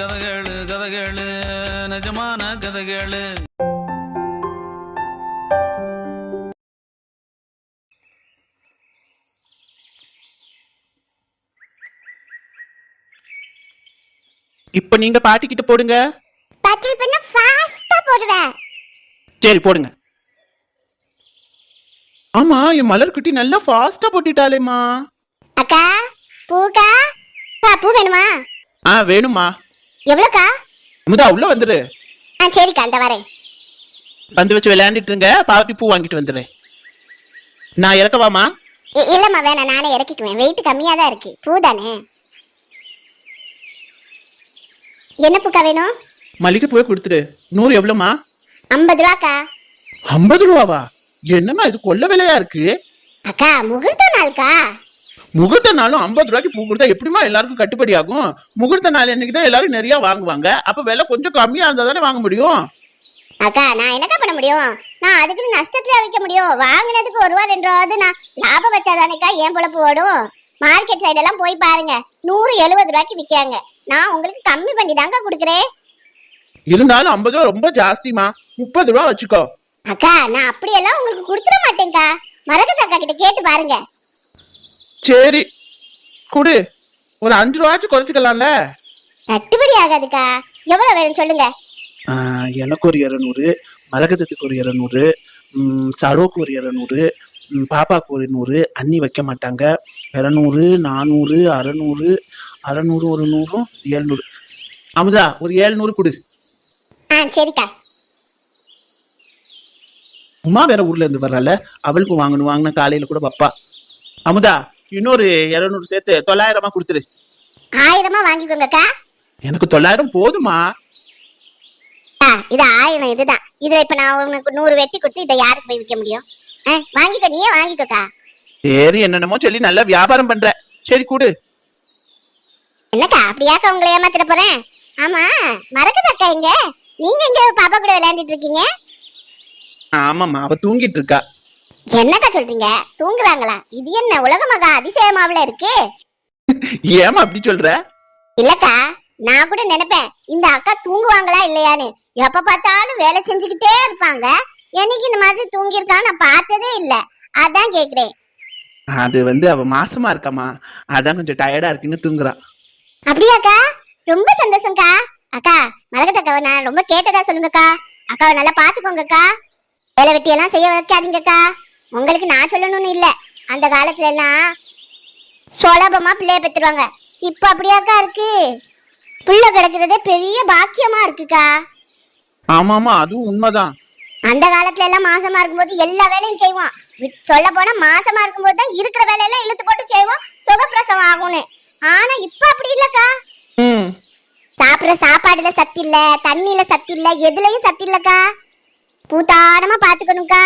கதைகளு கதைகளு நிஜமான கதைகளு. இப்ப நீங்க பாட்டிக்கிட்ட போடுங்க. பாட்டி இப்ப நான் ஃபாஸ்டா போடுவேன். சரி போடுங்க. ஆமா என் மலர்குட்டி நல்லா ஃபாஸ்டா போட்டுட்டாளேம்மா. அக்கா பூக்கா பூ வேணுமா? ஆ வேணுமா எவ்வளோக்கா? அமுதா உள்ள வந்துரு ஆ சரிக்கா இந்த வரேன். பந்து வச்சு விளையாண்டுட்டு இருங்க. பாட்டி பூ வாங்கிட்டு வந்துடுறேன் நான் இறக்கவாமா இல்லம்மா வேணாம் நானே இறக்கிக்குவேன். வெயிட் கம்மியா தான் இருக்கு. பூ தானே? என்ன பூக்கா வேணும்? மல்லிகை பூவை கொடுத்துரு நூறு எவ்வளோமா ஐம்பது ரூபாக்கா. ஐம்பது ரூபாவா? என்னம்மா இது கொல்ல விலையா இருக்கு? அக்கா முகூர்த்த நாள்க்கா. முகூர்த்த நாளும் ஐம்பது ரூபாய்க்கு பூ கொடுத்தா எப்படிமா எல்லாருக்கும் கட்டுப்படி ஆகும்? முகூர்த்த நாள் என்னைக்கு தான் எல்லாரும் நிறைய வாங்குவாங்க. அப்ப விலை கொஞ்சம் கம்மியா இருந்தா தானே வாங்க முடியும்? அக்கா நான் என்னக்கா பண்ண முடியும்? நான் அதுக்குன்னு நஷ்டத்துல விற்க முடியும். வாங்கினதுக்கு ஒரு ரூபா ரெண்டு ரூபாவது நான் லாபம் வச்சாதானேக்கா ஏன் பொழப்பு ஓடும்? மார்க்கெட் சைடெல்லாம் போய் பாருங்க. நூறு எழுபது ரூபாய்க்கு விற்காங்க. நான் உங்களுக்கு கம்மி பண்ணி தாங்க கொடுக்குறேன். இருந்தாலும் ஐம்பது ரூபா ரொம்ப ஜாஸ்திமா முப்பது ரூபா வச்சுக்கோ. அக்கா நான் அப்படியெல்லாம் உங்களுக்கு கொடுத்துட மாட்டேன்க்கா. மரகத அக்கா கிட்ட கேட்டு பாருங்க. சரி குடு. ஒரு அஞ்சு ரூபாச்சும் குறைச்சிக்கலாம்ல? கட்டுப்படி ஆகாதுக்கா. எவ்வளவு வேணும் சொல்லுங்க. எனக்கு ஒரு இரநூறு மரகதத்துக்கு ஒரு இரநூறு சரோக்கு ஒரு இரநூறு ம், பாப்பாக்கு ஒரு நூறு அண்ணி வைக்க மாட்டாங்க. இரநூறு நானூறு அறநூறு அறநூறு ஒரு நூறும் ஏழ்நூறு அமுதா ஒரு ஏழ்நூறு கொடு. ஆ சரிக்கா. உமா வேற ஊர்ல இருந்து வர்றால. அவளுக்கும் வாங்கணும் வாங்கின காலையில கூட பப்பா அமுதா இன்னொரு இரநூறு சேர்த்து தொள்ளாயிரமா கொடுத்துரு. ஆயிரமா வாங்கிக்கோங்கக்கா. எனக்கு தொள்ளாயிரம் போதுமா? ஆ இது ஆயிரம் இதுதான். இதுல இப்ப நான் உனக்கு நூறு வெட்டி கொடுத்து இதை யாருக்கு போய் விற்க முடியும்? வாங்கிக்கோ நீயே வாங்கிக்கோக்கா. சரி என்னென்னமோ சொல்லி நல்லா வியாபாரம் பண்ற. சரி கொடு. என்னக்கா அப்படியாக்கா உங்களை ஏமாத்திட போறேன்? ஆமா மறக்குது அக்கா இங்க. நீங்க எங்க பாப்பா கூட விளையாண்டுட்டு இருக்கீங்க? ஆமாம்மா அவ தூங்கிட்டு இருக்கா. என்னக்கா சொல்றீங்க? தூங்குறாங்களா? இது என்ன உலக மகா அதிசயமாவுல இருக்கு? ஏமா அப்படி சொல்ற? இல்லக்கா நான் கூட நினைப்பேன் இந்த அக்கா தூங்குவாங்களா இல்லையான்னு. எப்ப பார்த்தாலும் வேலை செஞ்சுக்கிட்டே இருப்பாங்க. என்னைக்கு இந்த மாதிரி தூங்கியிருக்கா நான் பார்த்ததே இல்ல. அதான் கேக்குறேன். அது வந்து அவ மாசமா இருக்காமா அதான் கொஞ்சம் டயர்டா இருக்குன்னு தூங்குறா. அப்படியாக்கா? ரொம்ப சந்தோஷம்க்கா. அக்கா மரகத்தக்காவை நான் ரொம்ப கேட்டதா சொல்லுங்கக்கா. அக்காவை நல்லா பாத்துக்கோங்கக்கா வேலை வெட்டி எல்லாம் செய்ய வைக்காதீங்கக்கா. உங்களுக்கு நான் சொல்லணும்னு இல்ல. அந்த காலத்துல எல்லாம் சுலபமா பிள்ளைய பெற்றுருவாங்க இப்ப அப்படியாக்கா இருக்கு? புள்ள கிடக்குறதே பெரிய பாக்கியமா இருக்குக்கா. ஆமாமா அதுவும் உண்மைதான். அந்த காலத்துல எல்லாம் மாசமா இருக்கும்போது எல்லா வேலையும் செய்வோம் சொல்ல போனா மாசமா இருக்கும்போது தான் இருக்கிற வேலையெல்லாம் இழுத்து போட்டு செய்வோம் சுகப்பிரசவம் ஆகும்னு. ஆனா இப்ப அப்படி இல்லக்கா. ம். சாப்பிடுற சாப்பாடுல சத்து இல்ல தண்ணியில சத்து இல்ல எதுலயும் சத்து இல்லக்கா. பூத்தாடமா பாத்துக்கணும்க்கா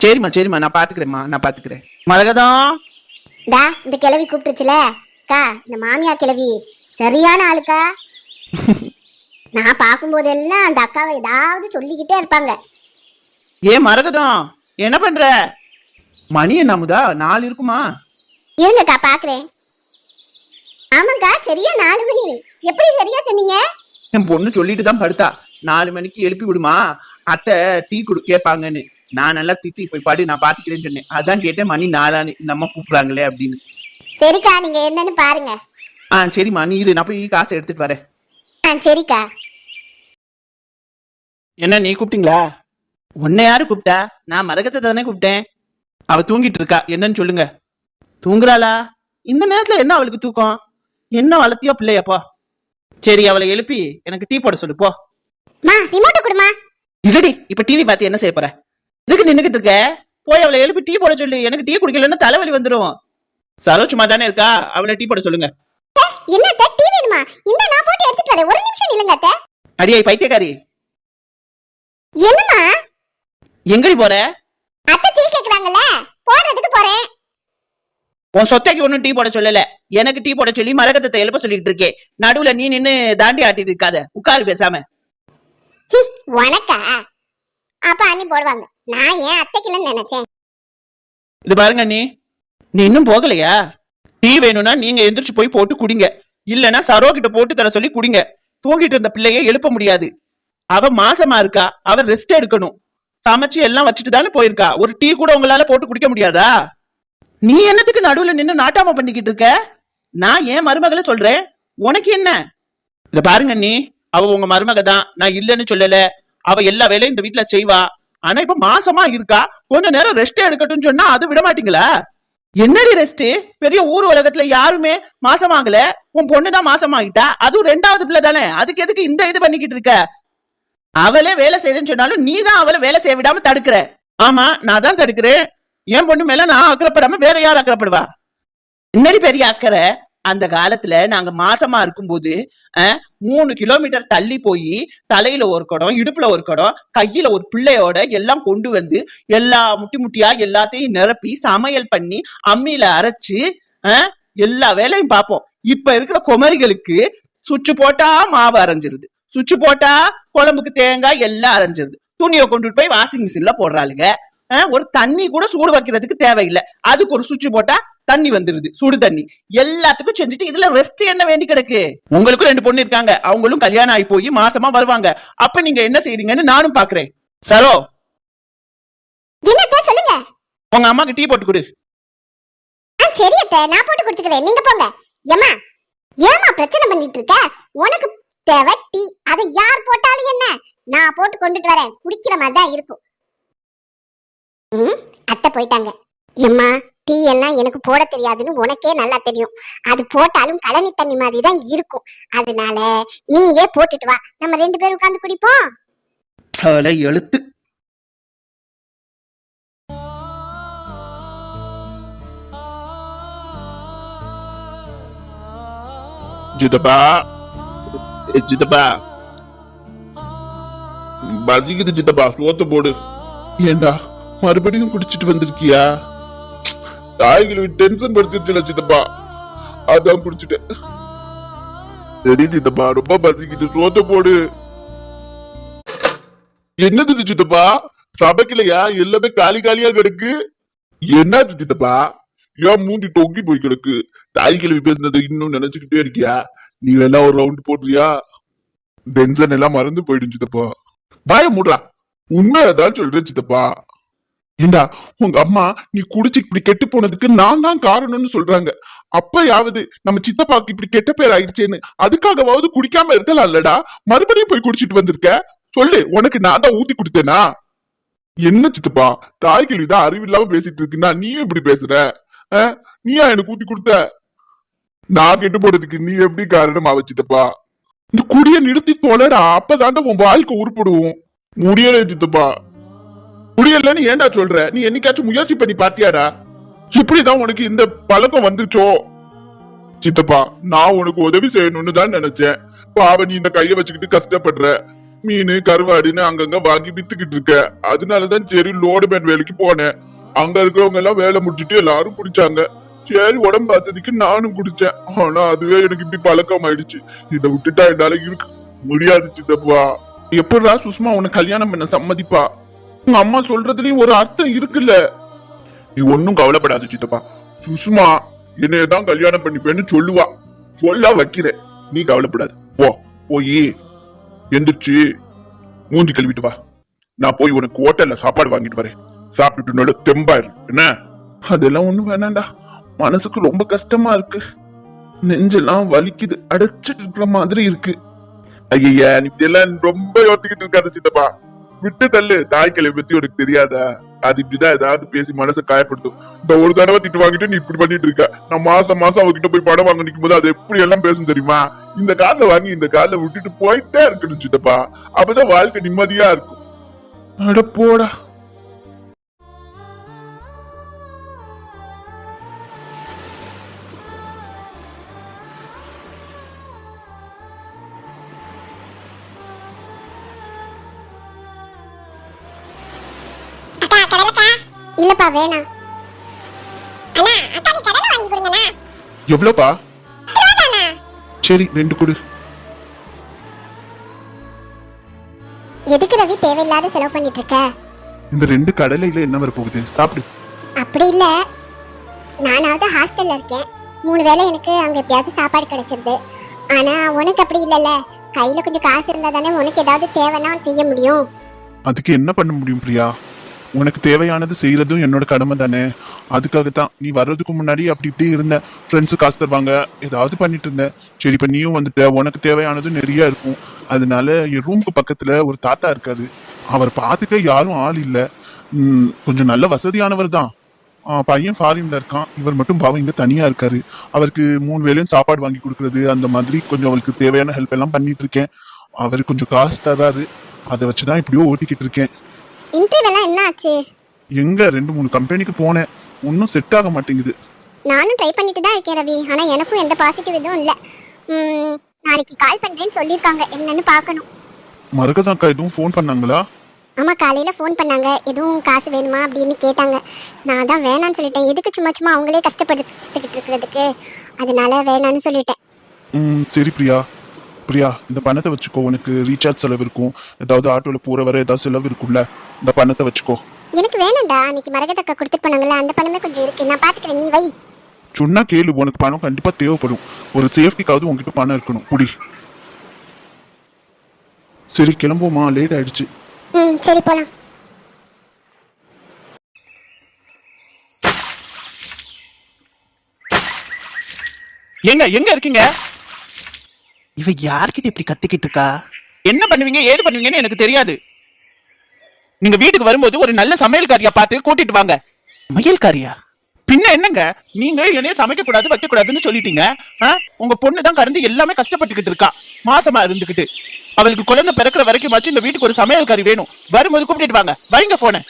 சரிம்மா சரிம்மா நான் பாத்துக்கிறேம்மா நான் பாத்துக்கிறேன். மரகதம் டா இந்த கிழவி கூப்பிட்டுச்சுல அக்கா இந்த மாமியா கிழவி. சரியான ஆளுக்கா? நான் பார்க்கும்போதெல்லாம் அந்த அக்காவை ஏதாவது சொல்லிக்கிட்டே இருப்பாங்க. ஏ மரகதம் என்ன பண்ற? மணி என்ன அமுதா? நாலு இருக்குமா? இருங்கக்கா பாக்குறேன். ஆமாக்கா சரியா நாலு மணி. எப்படி சரியா சொன்னீங்க? என் பொண்ணு சொல்லிட்டு தான் படுத்தா. நாலு மணிக்கு எழுப்பி விடுமா? அத்தை டீ குடு கேட்பாங்கன்னு. நான் நல்லா திட்டி போய் பாடி நான் பாத்துக்கிறேன்னு சொன்னேன். அதான் கேட்டேன் மணி நாலான்னு இந்த அம்மா கூப்பிடுறாங்களே அப்படின்னு. சரிக்கா நீங்க என்னன்னு பாருங்க. ஆ சரிம்மா நீ இரு நான் போய் காசை எடுத்துட்டு வரேன். ஆ சரிக்கா. என்ன நீ கூப்பிட்டீங்களா? உன்னை யாரு கூப்பிட்டா? நான் மரகத்தை தானே கூப்பிட்டேன். அவ தூங்கிட்டு இருக்கா. என்னன்னு சொல்லுங்க. தூங்குறாளா? இந்த நேரத்துல என்ன அவளுக்கு தூக்கம்? என்ன வளர்த்தியோ பிள்ளையப்போ சரி அவளை எழுப்பி எனக்கு டீ போட சொல்லு போ. மா கொடுமா. இருடி இப்ப டிவி பார்த்து என்ன செய்ய போற? இதுக்கு நின்னுகிட்டு இருக்க? போய் அவளை எழுப்பி டீ போட சொல்லு. எனக்கு டீ குடிக்கலன்னா தலைவலி வந்துடும் சரோஜுமா தானே இருக்கா? அவளை டீ போட சொல்லுங்க. என்ன டீ வேணுமா? இந்த நான் போட்டு எடுத்துட்டு வரேன். ஒரு நிமிஷம் நில்லுங்க அத்தை. அடியாய் பைத்தியக்காரி. என்னம்மா? எங்கடி போற? அத்தை டீ கேக்குறாங்கல்ல. போடுறதுக்கு போறேன். உன் சொத்தைக்கு ஒன்னும் டீ போட சொல்லல. எனக்கு டீ போட சொல்லி மரகதத்தை எழுப்ப சொல்லிட்டு இருக்கே. நடுவுல நீ நின்னு தாண்டி ஆட்டிட்டு இருக்காத. உட்காரு பேசாம. உனக்கா? அப்ப அண்ணி போடுவாங்க. நான் ஏன் அத்தைக்கிலன்னு நினைச்சேன்? இது பாருங்க நீ நீ இன்னும் போகலையா? டீ வேணும்னா நீங்க எந்திரிச்சு போய் போட்டு குடிங்க. இல்லனா சரோ கிட்ட போட்டு தர சொல்லி குடிங்க. தூங்கிட்டு இருந்த பிள்ளைய எழுப்ப முடியாது. அவ மாசமா இருக்கா? அவ ரெஸ்ட் எடுக்கணும். சமைச்சு எல்லாம் வச்சுட்டு தானே போயிருக்கா? ஒரு டீ கூட உங்களால போட்டு குடிக்க முடியாதா? நீ என்னத்துக்கு நடுவுல நின்னு நாட்டாம பண்ணிக்கிட்டு இருக்க? நான் ஏன் மருமகளை சொல்றேன்? உனக்கு என்ன? இத பாருங்க நீ அவ உங்க மருமக தான் நான் இல்லைன்னு சொல்லல. அவ எல்லா வேலையும் இந்த வீட்ல செய்வா. ஆனா இப்ப மாசமா இருக்கா? கொஞ்ச நேரம் ரெஸ்ட் எடுக்கட்டும் சொன்னா அது விட மாட்டீங்களா? என்னடி ரெஸ்ட் பெரிய ஊர் உலகத்துல யாருமே மாசமாகல உன் பொண்ணுதான் மாசமாகிட்டா அதுவும் ரெண்டாவது பிள்ளை தானே? அதுக்கு எதுக்கு இந்த இது பண்ணிக்கிட்டு இருக்க? அவளே வேலை செய்யறேன்னு சொன்னாலும் நீ தான் அவளை வேலை செய்ய விடாம தடுக்கிற. ஆமா நான் தான் தடுக்கிறேன். என் பொண்ணு மேல நான் அக்கறப்படாம வேற யார் அக்கறப்படுவா என்னடி பெரிய அக்கறை? அந்த காலத்துல நாங்க மாசமா இருக்கும்போது மூணு கிலோமீட்டர் தள்ளி போய் தலையில ஒரு குடம் இடுப்புல ஒரு குடம் கையில ஒரு பிள்ளையோட எல்லாம் கொண்டு வந்து எல்லா முட்டி முட்டியா எல்லாத்தையும் நிரப்பி சமையல் பண்ணி அம்மியில அரைச்சு எல்லா வேலையும் பார்ப்போம். இப்ப இருக்கிற குமரிகளுக்கு சுவிட்ச் போட்டா மாவு அரைஞ்சிருது. சுவிட்ச் போட்டா குழம்புக்கு தேங்காய் எல்லாம் அரைஞ்சிருது. துணியை கொண்டுட்டு போய் வாஷிங் மிஷின்ல போடுறாளுங்க. ஒரு தண்ணி கூட சூடு வைக்கிறதுக்கு தேவையில்லை. அதுக்கு ஒரு சுவிட்ச் போட்டா தண்ணி வந்துருது சுடு தண்ணி. எல்லாத்துக்கும் செஞ்சுட்டு இதுல ரெஸ்ட் என்ன வேண்டி கிடக்கு? உங்களுக்கும் ரெண்டு பொண்ணு இருக்காங்க. அவங்களும் கல்யாணம் ஆகி போய் மாசமா வருவாங்க. அப்ப நீங்க என்ன செய்றீங்கன்னு நானும் பாக்குறேன். சரோ. சொல்லுங்க? உங்க அம்மாக்கு டீ போட்டு கொடு. ஆ சரி அத்தை. நான் போட்டு கொடுத்துக்கிறேன். நீங்க போங்க. ஏமா ஏமா பிரச்சனை பண்ணிட்டு இருக்க? உனக்கு தேவை டீ. அதை யார் போட்டாலும் என்ன? நான் போட்டு கொண்டுட்டு வரேன். குடிக்கிற மாதிரி தான் இருக்கும். ம் அத்தை போயிட்டாங்க. எம்மா டீ எல்லாம் எனக்கு போட தெரியாதுன்னு உனக்கே நல்லா தெரியும். அது போட்டாலும் கழனி தண்ணி மாதிரி தான் இருக்கும். அதனால நீயே போட்டுட்டு வா. நம்ம ரெண்டு பேரும் உட்கார்ந்து குடிப்போம். தலை எழுத்து. சித்தப்பா சித்தப்பா பசிக்குது சித்தப்பா சோத்த போடு. ஏண்டா மறுபடியும் குடிச்சிட்டு வந்திருக்கியா? தாய்களுக்கு டென்ஷன் படுத்திருச்சுல சித்தப்பா. அதான் குடிச்சிட்டேன் சரி சித்தப்பா ரொம்ப பசிக்கிட்டு சோத்த போடு. என்னது சித்தப்பா? சபைக்கலையா? எல்லாமே காலி காலியா கிடக்கு. என்னது சித்தப்பா? ஏன் மூஞ்சி தொங்கி போய் கிடக்கு? தாய் கிழவி பேசுனதை இன்னும் நினைச்சுக்கிட்டே இருக்கியா? நீ வேணா ஒரு ரவுண்ட் போடுறியா? டென்ஷன் எல்லாம் மறந்து போயிடும் சித்தப்பா. மூடுறா. மூடுறா உண்மையதான் சொல்றேன் சித்தப்பா. ஏண்டா உங்க அம்மா நீ குடிச்சு இப்படி கெட்டு போனதுக்கு நான் தான் காரணம்னு சொல்றாங்க. அப்பயாவது நம்ம சித்தப்பாக்கு இப்படி கெட்ட பேர் ஆயிடுச்சேன்னு அதுக்காகவாவது குடிக்காம இருக்கலாம் இல்லடா மறுபடியும் போய் குடிச்சிட்டு வந்திருக்க? சொல்லு உனக்கு நான் தான் ஊத்தி கொடுத்தேனா? என்ன சித்தப்பா தாய் கேள்விதான் அறிவில்லாம பேசிட்டு இருக்குன்னா நீயும் இப்படி பேசுற? ஆ? நீயா எனக்கு ஊத்தி கொடுத்த? நான் கெட்டு போறதுக்கு நீ எப்படி காரணமா வச்சித்தப்பா இந்த குடிய நிறுத்தி தொலைடா அப்பதான்டா உன் வாழ்க்கை உருப்படுவோம் முடியலை சித்தப்பா. புரியலன்னு ஏன்டா சொல்ற? நீ என்னைக்காச்சும் முயற்சி பண்ணி பாத்தியாடா? இப்படிதான் உனக்கு இந்த பழக்கம் வந்துச்சோ? சித்தப்பா நான் உனக்கு உதவி செய்யணும்னு தான் நினைச்சேன். பாவ நீ இந்த கைய வச்சுக்கிட்டு கஷ்டப்படுற. மீன் கருவாடுன்னு அங்கங்க வாங்கி வித்துக்கிட்டு இருக்க. அதனாலதான் சரி லோடு மேன் வேலைக்கு போனேன். அங்க இருக்கிறவங்க எல்லாம் வேலை முடிச்சிட்டு எல்லாரும் குடிச்சாங்க. சரி உடம்பு வசதிக்கு நானும் குடிச்சேன். ஆனா அதுவே எனக்கு இப்படி பழக்கம் ஆயிடுச்சு. இதை விட்டுட்டா என்னால இருக்கு முடியாது சித்தப்பா. எப்படா சுஷ்மா உனக்கு கல்யாணம் பண்ண சம்மதிப்பா? உங்க அம்மா சொல்றதுலயும் ஒரு அர்த்தம் இருக்குல்ல? நீ ஒன்னும் கவலைப்படாத சித்தப்பா. சுஷ்மா என்னையதான் கல்யாணம் பண்ணிப்பேன்னு சொல்லுவா. சொல்ல வைக்கிற நீ கவலைப்படாது. போ போய். எந்திரிச்சு மூஞ்சி கழுவிட்டு வா. நான் போய் உனக்கு ஹோட்டல்ல சாப்பாடு வாங்கிட்டு வரேன். சாப்பிட்டுட்டு நல்ல தெம்பா என்ன? அதெல்லாம் ஒண்ணும் வேணாம்டா. மனசுக்கு ரொம்ப கஷ்டமா இருக்கு. நெஞ்செல்லாம் வலிக்குது. அடைச்சிட்டு இருக்கிற மாதிரி இருக்கு. ஐயா நீ இதெல்லாம் ரொம்ப யோசிக்கிட்டு இருக்காது சித்தப்பா. விட்டு தள்ளு. தாய்க்கலை பத்தி உனக்கு தெரியாதா? அது இப்படிதான் ஏதாவது பேசி மனசை காயப்படுத்தும். இந்த ஒரு தடவை திட்டு வாங்கிட்டு நீ இப்படி பண்ணிட்டு இருக்க. நான் மாசம் மாசம் அவகிட்ட போய் படம் வாங்க நிற்கும் போது அது எப்படி எல்லாம் பேசும் தெரியுமா? இந்த காலை வாங்கி இந்த காலை விட்டுட்டு போயிட்டே இருக்கணும் சித்தப்பா. அப்பதான் வாழ்க்கை நிம்மதியா இருக்கும். அட போடா. வேணாம். அண்ணா நீ கடலை வாங்கி கொடுங்கண்ணா. எவ்வளவுப்பா ரூபாதாண்ணா சரி ரெண்டு கொடு. எதுக்கு ரவி தேவையில்லாத செலவு பண்ணிட்டு இருக்க இந்த ரெண்டு கடலையில என்ன வர போகுது சாப்பிடு. அப்படி இல்ல. நானாவது ஹாஸ்டல்ல இருக்கேன். மூணு வேளை எனக்கு அங்க எப்படியாவது சாப்பாடு கிடைச்சிருது. ஆனா உனக்கு அப்படி இல்லைல்ல. கையில கொஞ்சம் காசு இருந்தா தானே உனக்கு ஏதாவது தேவைன்னா செய்ய முடியும். அதுக்கு என்ன பண்ண முடியும் பிரியா? உனக்கு தேவையானது செய்யறதும் என்னோட கடமை தானே. அதுக்காகத்தான் நீ வர்றதுக்கு முன்னாடி அப்படி இப்படி இருந்த. ஃப்ரெண்ட்ஸு காசு தருவாங்க. ஏதாவது பண்ணிட்டு இருந்தேன். சரி இப்போ நீயும் வந்துட்ட. உனக்கு தேவையானது நிறைய இருக்கும். அதனால என் ரூமுக்கு பக்கத்துல ஒரு தாத்தா இருக்காரு. அவர் பார்த்துக்க யாரும் ஆள் இல்லை. கொஞ்சம் நல்ல வசதியானவர் தான். பையன் ஃபாரின்ல இருக்கான். இவர் மட்டும் பாவம் இங்க தனியா இருக்காரு. அவருக்கு மூணு வேளையும் சாப்பாடு வாங்கி கொடுக்கறது அந்த மாதிரி கொஞ்சம் அவருக்கு தேவையான ஹெல்ப் எல்லாம் பண்ணிட்டு இருக்கேன். அவர் கொஞ்சம் காசு தராரு. அதை வச்சுதான் இப்படியோ ஓட்டிக்கிட்டு இருக்கேன். இன்டர்வியூ எல்லாம் என்ன ஆச்சு எங்க ரெண்டு மூணு கம்பெனிக்கு போனேன். ஒன்றும் செட் ஆக மாட்டேங்குது. நானும் ட்ரை பண்ணிட்டு தான் இருக்கேன் ரவி. ஆனா எனக்கும் எந்த பாசிட்டிவ் இதுவும் இல்ல. நாளைக்கு கால் பண்றேன்னு சொல்லியிருக்காங்க. என்னன்னு பார்க்கணும். மரகதாக்கா எதுவும் ஃபோன் பண்ணாங்களா? ஆமா காலையில ஃபோன் பண்ணாங்க. எதுவும் காசு வேணுமா அப்படின்னு கேட்டாங்க. நான் தான் வேணான்னு சொல்லிட்டேன். எதுக்கு சும்மா சும்மா அவங்களே கஷ்டப்படுத்திக்கிட்டு இருக்கிறதுக்கு? அதனால வேணான்னு சொல்லிட்டேன். ம் சரி பிரியா. பிரியா இந்த பணத்தை வச்சுக்கோ உனக்கு ரீசார்ஜ் செலவு இருக்கும். ஏதாவது ஆட்டோல போற வர ஏதாவது செலவு இருக்கும்ல. இந்த பணத்தை வச்சுக்கோ. எனக்கு வேணாம்டா. அன்னைக்கு மரகதக்கா கொடுத்துட்டு போனாங்கல்ல அந்த பணமே கொஞ்சம் இருக்கு. நான் பாத்துக்கிறேன் நீ வை. சொன்னா கேளு உனக்கு பணம் கண்டிப்பா தேவைப்படும். ஒரு சேஃப்டிக்காவது உன்கிட்ட பணம் இருக்கணும். புடி சரி கிளம்புவோமா? லேட் ஆயிடுச்சு. ம் சரி போலாம். எங்க? எங்க இருக்கீங்க? இவ யார்கிட்ட இப்படி கத்திக்கிட்டு இருக்கா? என்ன பண்ணுவீங்க? ஏது பண்ணுவீங்கன்னு எனக்கு தெரியாது. நீங்க வீட்டுக்கு வரும்போது ஒரு நல்ல சமையல்காரியா பார்த்து கூட்டிட்டு வாங்க. சமையல்காரியா? பின்ன என்னங்க? நீங்க என்னைய சமைக்க கூடாது வைக்க கூடாதுன்னு சொல்லிட்டீங்க? உங்க பொண்ணு தான் கடந்து எல்லாமே கஷ்டப்பட்டுக்கிட்டு இருக்கா. மாசமா இருந்துகிட்டு. அவளுக்கு குழந்தை பிறக்கிற வரைக்கும் இந்த வீட்டுக்கு ஒரு சமையல்காரி வேணும். வரும்போது கூப்பிட்டு வாங்க. வைங்க போன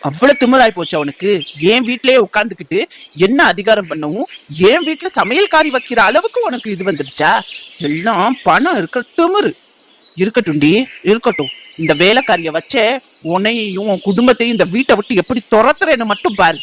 அவ்வளவு திமிராய் போச்சு அவனுக்கு. என் வீட்லயே உட்கார்ந்துகிட்டு என்ன அதிகாரம் பண்ணவும் என் வீட்டுல சமையல்காரி வைக்கிற அளவுக்கு உனக்கு இது வந்துடுச்சா? எல்லாம் பணம் இருக்க திமிரு. இருக்கட்டும்டி இருக்கட்டும். இந்த வேலைக்காரிய வச்ச உன்னையும் உன் குடும்பத்தையும் இந்த வீட்டை விட்டு எப்படி துரத்துறேன்னு மட்டும் பாரு.